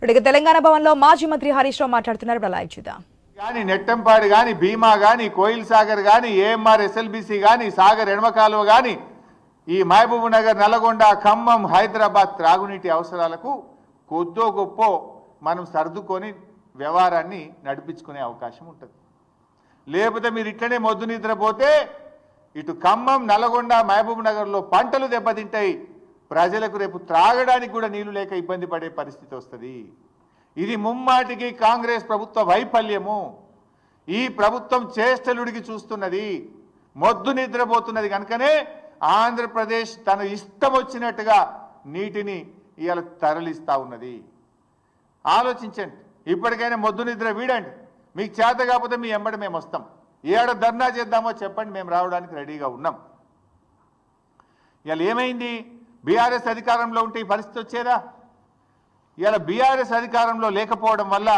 ఇప్పటికే తెలంగాణ భవన్లో మాజీ మంత్రి హరీష్ రావు మాట్లాడుతున్నారు. ఇప్పుడు లైవ్ చూద్దాం. కానీ నెట్టంపాడు కానీ భీమా కానీ కోయిల్ సాగర్ కానీ ఏఎంఆర్ ఎస్ఎల్బిసి కానీ సాగర్ ఎడమకాలువ కానీ ఈ మహబూబ్ నగర్ నల్గొండ ఖమ్మం హైదరాబాద్ త్రాగునీటి అవసరాలకు కొద్దో గొప్ప మనం సర్దుకొని వ్యవహారాన్ని నడిపించుకునే అవకాశం ఉంటుంది. లేకపోతే మీరు ఇట్లనే మొద్దు నిద్రపోతే ఇటు ఖమ్మం నల్గొండ మహబూబ్ నగర్లో పంటలు దెబ్బతింటాయి. ప్రజలకు రేపు త్రాగడానికి కూడా నీళ్ళు లేక ఇబ్బంది పడే పరిస్థితి వస్తుంది. ఇది ముమ్మాటికి కాంగ్రెస్ ప్రభుత్వ వైఫల్యము. ఈ ప్రభుత్వం చేష్టలుడికి చూస్తున్నది. మొద్దు నిద్రపోతున్నది. కనుకనే ఆంధ్రప్రదేశ్ తన ఇష్టం వచ్చినట్టుగా నీటిని ఇవాళ తరలిస్తూ ఉన్నది. ఆలోచించండి. ఇప్పటికైనా మొద్దు నిద్ర వీడండి. మీకు చేత కాకపోతే మీ ఎంబడి మేము వస్తాం. ఏడ ధర్నా చేద్దామో చెప్పండి. మేము రావడానికి రెడీగా ఉన్నాం. ఇవాళ ఏమైంది? బీఆర్ఎస్ అధికారంలో ఉంటే ఈ పరిస్థితి వచ్చేదా? ఇవాళ బీఆర్ఎస్ అధికారంలో లేకపోవడం వల్ల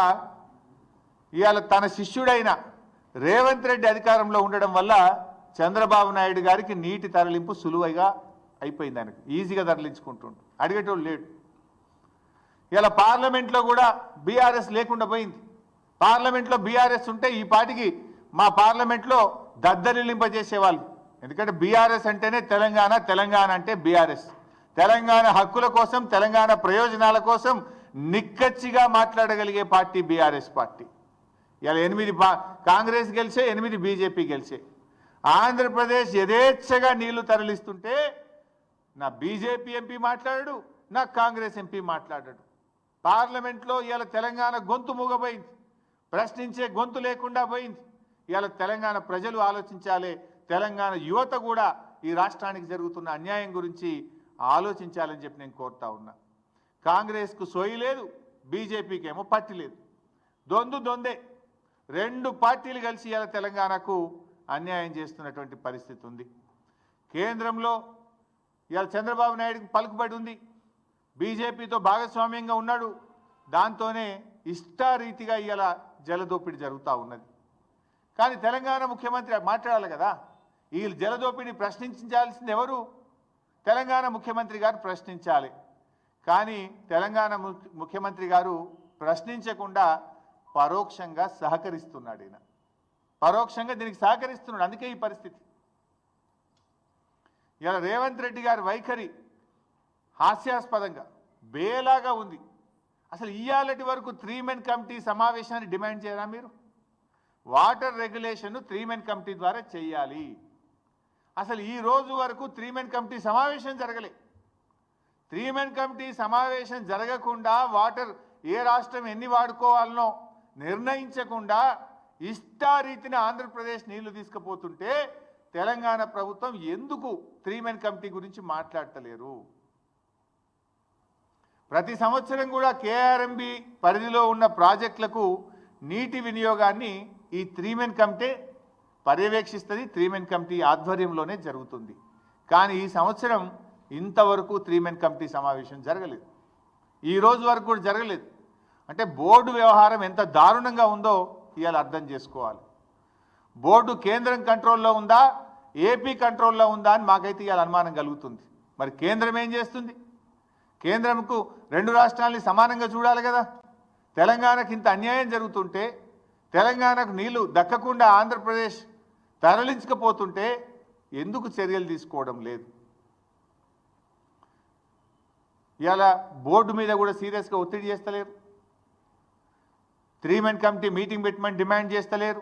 ఇవాళ తన శిష్యుడైన రేవంత్ రెడ్డి అధికారంలో ఉండడం వల్ల చంద్రబాబు నాయుడు గారికి నీటి తరలింపు సులువైగా అయిపోయింది ఆయనకు. ఈజీగా తరలించుకుంటుండు. అడిగేటోళ్ళు లేడు ఇలా పార్లమెంట్లో కూడా బీఆర్ఎస్ లేకుండా పోయింది. పార్లమెంట్లో బీఆర్ఎస్ ఉంటే ఈ పాటికి మా పార్లమెంట్లో దద్దరిల్లింపజేసేవాళ్ళు. ఎందుకంటే బీఆర్ఎస్ అంటేనే తెలంగాణ తెలంగాణ అంటే బీఆర్ఎస్. తెలంగాణ హక్కుల కోసం తెలంగాణ ప్రయోజనాల కోసం నిక్కచ్చిగా మాట్లాడగలిగే పార్టీ బీఆర్ఎస్ పార్టీ. ఇలా ఎనిమిది పా- కాంగ్రెస్ గెలిచే ఎనిమిది బీజేపీ గెలిచే. ఆంధ్రప్రదేశ్ యథేచ్ఛగా నీళ్ళు తరలిస్తుంటే నా బీజేపీ ఎంపీ మాట్లాడాడు నా కాంగ్రెస్ ఎంపీ మాట్లాడాడు. పార్లమెంట్లో ఇవాళ తెలంగాణ గొంతు మూగబోయింది. ప్రశ్నించే గొంతు లేకుండా పోయింది. ఇవాళ తెలంగాణ ప్రజలు ఆలోచించాలి తెలంగాణ యువత కూడా ఈ రాష్ట్రానికి జరుగుతున్న అన్యాయం గురించి ఆలోచించాలని చెప్పి నేను కోరుతా ఉన్నా. కాంగ్రెస్కు సోయి లేదు బీజేపీకి ఏమో పట్టి లేదు. దొందు దొందే. రెండు పార్టీలు కలిసి ఇలా తెలంగాణకు అన్యాయం చేస్తున్నటువంటి పరిస్థితి ఉంది. కేంద్రంలో ఇవాళ చంద్రబాబు నాయుడుకి పలుకుబడి ఉంది. బీజేపీతో భాగస్వామ్యంగా ఉన్నాడు. దాంతోనే ఇష్టారీతిగా ఇలా జలదోపిడి జరుగుతూ ఉన్నది. కానీ తెలంగాణ ముఖ్యమంత్రి మాట్లాడాలి కదా. ఈ జలదోపిడిని ప్రశ్నించాల్సింది ఎవరు? తెలంగాణ ముఖ్యమంత్రి గారు ప్రశ్నించాలి. కానీ తెలంగాణ ము- ముఖ్యమంత్రి గారు ప్రశ్నించకుండా పరోక్షంగా సహకరిస్తున్నాడు ఈయన. పరోక్షంగా దీనికి సహకరిస్తున్నాడు. అందుకే ఈ పరిస్థితి. ఇలా రేవంత్ రెడ్డి గారి వైఖరి హాస్యాస్పదంగా బేలాగా ఉంది. అసలు ఇయ్యాలటి వరకు త్రీ మెన్ కమిటీ సమావేశాన్ని డిమాండ్ చేయరా మీరు? Water regulation three men committee ద్వారా చేయాలి. అసలు ఈ రోజు వరకు త్రీ మెన్ కమిటీ సమావేశం జరగలే. త్రీ మెన్ కమిటీ సమావేశం జరగకుండా వాటర్ ఏ రాష్ట్రం ఎన్ని వాడుకోవాలనో నిర్ణయించకుండా ఇష్టారీతిని ఆంధ్రప్రదేశ్ నీళ్ళు తీసుకుపోతుంటే తెలంగాణ ప్రభుత్వం ఎందుకు త్రీ మెన్ కమిటీ గురించి మాట్లాడతలేరు? ప్రతి సంవత్సరం కూడా కేఆర్ఎంబి పరిధిలో ఉన్న ప్రాజెక్టులకు నీటి వినియోగాన్ని ఈ త్రీ మెన్ కమిటీ పర్యవేక్షిస్తుంది త్రీ మెన్ కమిటీ ఆధ్వర్యంలోనే జరుగుతుంది. కానీ ఈ సంవత్సరం ఇంతవరకు త్రీ మెన్ కమిటీ సమావేశం జరగలేదు. ఈ రోజు వరకు కూడా జరగలేదు. అంటే బోర్డు వ్యవహారం ఎంత దారుణంగా ఉందో ఇవాళ అర్థం చేసుకోవాలి. బోర్డు కేంద్రం కంట్రోల్లో ఉందా? ఏపీ కంట్రోల్లో ఉందా అని మాకైతే ఇవాళ అనుమానం కలుగుతుంది. మరి కేంద్రం ఏం చేస్తుంది? కేంద్రంకు రెండు రాష్ట్రాలని సమానంగా చూడాలి కదా. తెలంగాణకు ఇంత అన్యాయం జరుగుతుంటే తెలంగాణకు నీళ్ళు దక్కకుండా ఆంధ్రప్రదేశ్ తరలించకపోతుంటే ఎందుకు చర్యలు తీసుకోవడం లేదు? ఇలా బోర్డు మీద కూడా సీరియస్గా ఒత్తిడి చేస్తలేరు. త్రీ మెన్ కమిటీ మీటింగ్ పెట్టమని డిమాండ్ చేస్తలేరు.